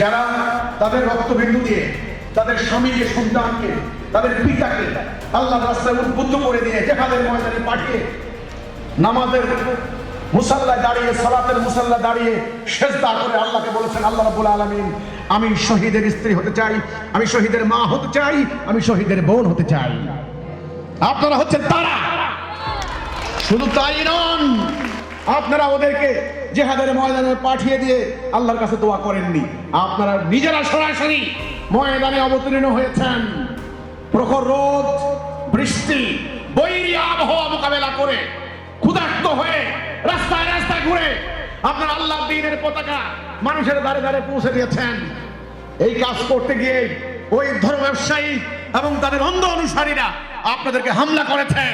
যারা তাদের রক্তবিন্দু দিয়ে, তাদের স্বামীকে, সন্তানকে, তাদের পিতাকে আল্লাহ রাস্তায় উদ্বুদ্ধ করে দিয়ে জেহাদের ময়দানে পাঠিয়ে নামাজের মুসাল্লা দাঁড়িয়ে, সালাতের মুসাল্লা দাঁড়িয়ে সেজদা করে আল্লাহকে বলেছেন, আল্লাহ রাব্বুল আলামিন, আমি শহীদের স্ত্রী হতে চাই, আমি শহীদের মা হতে চাই, আমি শহীদের বোন হতে চাই। আপনারা হচ্ছেন তারা। শুধু তাই নন আপনারা ওদেরকে জেহাদের ময়দানে পাঠিয়ে দিয়ে আল্লাহর কাছে দোয়া করেননি। আপনারা নিজেরা সরাসরি ময়দানে অবতীর্ণ হয়েছেন। প্রখর রোদ, বৃষ্টি, বৈরী আবহাওয়া মোকাবেলা করে ক্ষুধার্ত হয়ে রাস্তায় রাস্তায় ঘুরে আপনারা আল্লাহ দিনের পতাকা মানুষের দ্বারে দ্বারে পৌঁছে দিয়েছেন। এই কাজ করতে গিয়ে ওই ধর্ম ব্যবসায়ী এবং তাদের অন্ধ অনুসারীরা আপনাদেরকে হামলা করেছেন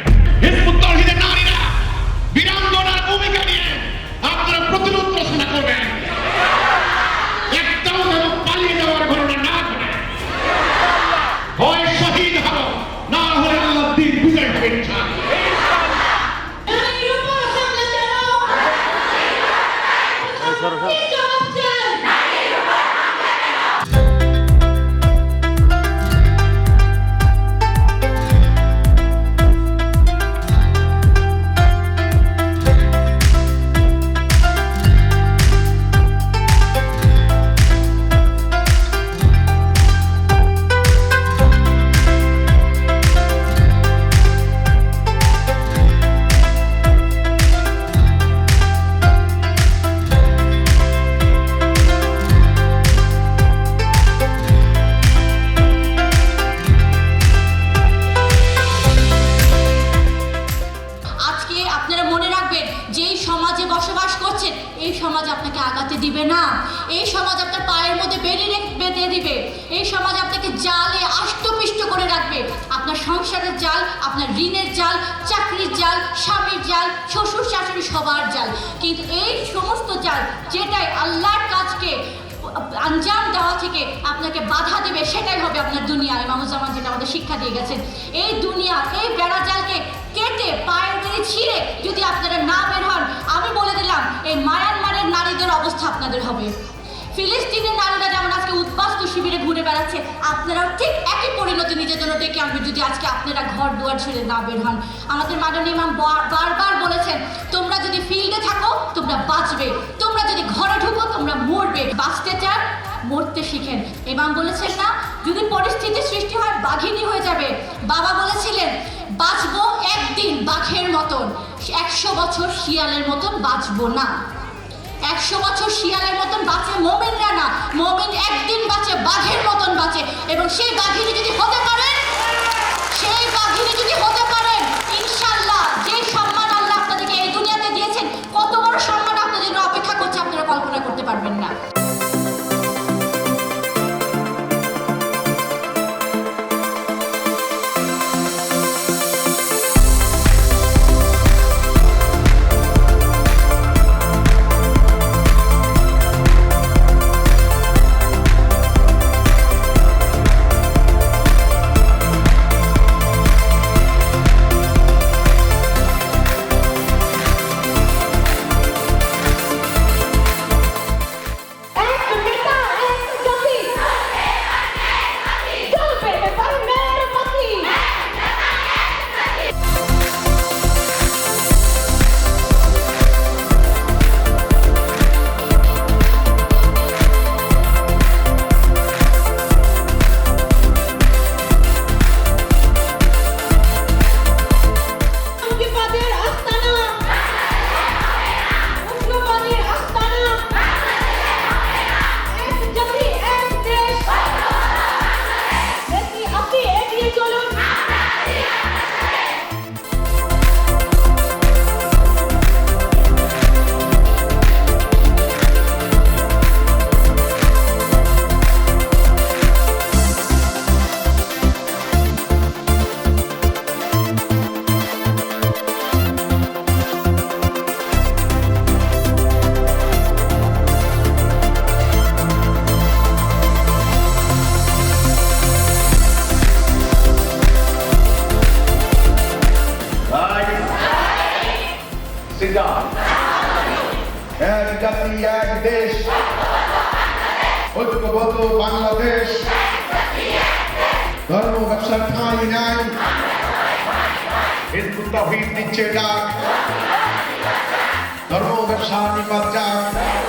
ভূমিকা নিয়ে আপনারা প্রতিরোধ রচনা করবেন। একটাও যেন পালিয়ে যাওয়ার ঘটনা না ঘটে। হয় শহীদ হব না হলে আল্লাহ দিন বিজয় হবে ইনশাআল্লাহ। আগাতে দিবে না। এই সমাজ আপনার পায়ের মধ্যে রেখ- বেঁধে দিবে। এই সমাজ আপনাকে জালে আষ্টপিষ্ট করে রাখবে। আপনার সংসারের জাল, আপনার ঋণের জাল, চাকরির জাল, স্বামীর জাল, শ্বশুর শাশুড়ি সবার জাল। কিন্তু এই সমস্ত জাল যেটাই আল্লাহর কাজকে আঞ্জাম দেওয়া থেকে আপনাকে বাধা দেবে, সেটাই হবে আপনার দুনিয়া। ইমামুজ্জামান যেটা আমাদের শিক্ষা দিয়ে গেছেন। এই দুনিয়া, এই বেড়াজালকে কেটে পায়ের বেড়ে ছিঁড়ে যদি আপনারা না বের হন, আমি বলে দিলাম, এই মায়ানমারের নারীদের আপনাদের হবে। ফিলিস্তিনের নারীরা যেমন আজকে উদ্বাস্তু শিবিরে ঘুরে বেড়াচ্ছে, আপনারাও ঠিক একই পরিণতি নিজের জন্য ডেকে আনবে যদি আজকে আপনারা ঘর দুয়ার ছেড়ে না বের হন। আমাদের মাননীয় ইমাম বারবার বলেছেন, তোমরা যদি ফিল্ডে থাকো, তোমরা বাঁচবে। তোমরা যদি ঘরে ঢুকো, তোমরা মরবে। বাঁচতে চান, মরতে শিখেন। ইমাম বলেছেন না, যদি পরিস্থিতি সৃষ্টি হয়, বাঘিনী হয়ে যাবে। বাবা বলেছিলেন, বাঁচবো একদিন বাঘের মতন। একশো বছর শিয়ালের মতন বাঁচবো না। একশো বছর বাঁচে মোমেনরা না মোমেন একদিন বাঁচে, বাঘের মতন বাঁচে। এবং সেই বাঘিনী যদি হতে পারেন সেই বাঘিনী যদি হতে পারেন ইনশাল্লাহ যে সম্মান আল্লাহ আপনাদেরকে এই দুনিয়াতে দিয়েছেন, কত বড় সম্মান আপনাদের অপেক্ষা করছে, আপনারা কল্পনা করতে পারবেন না। এক জাতি, এক দেশ। ঐক্যবদ্ধ বাংলাদেশ। ধর্ম, ব্যবসা, ঠাঁই নাই। হিন্দু তহিদ নিচ্ছে ডাক। ধর্ম, ব্যবসা নিপাত যাক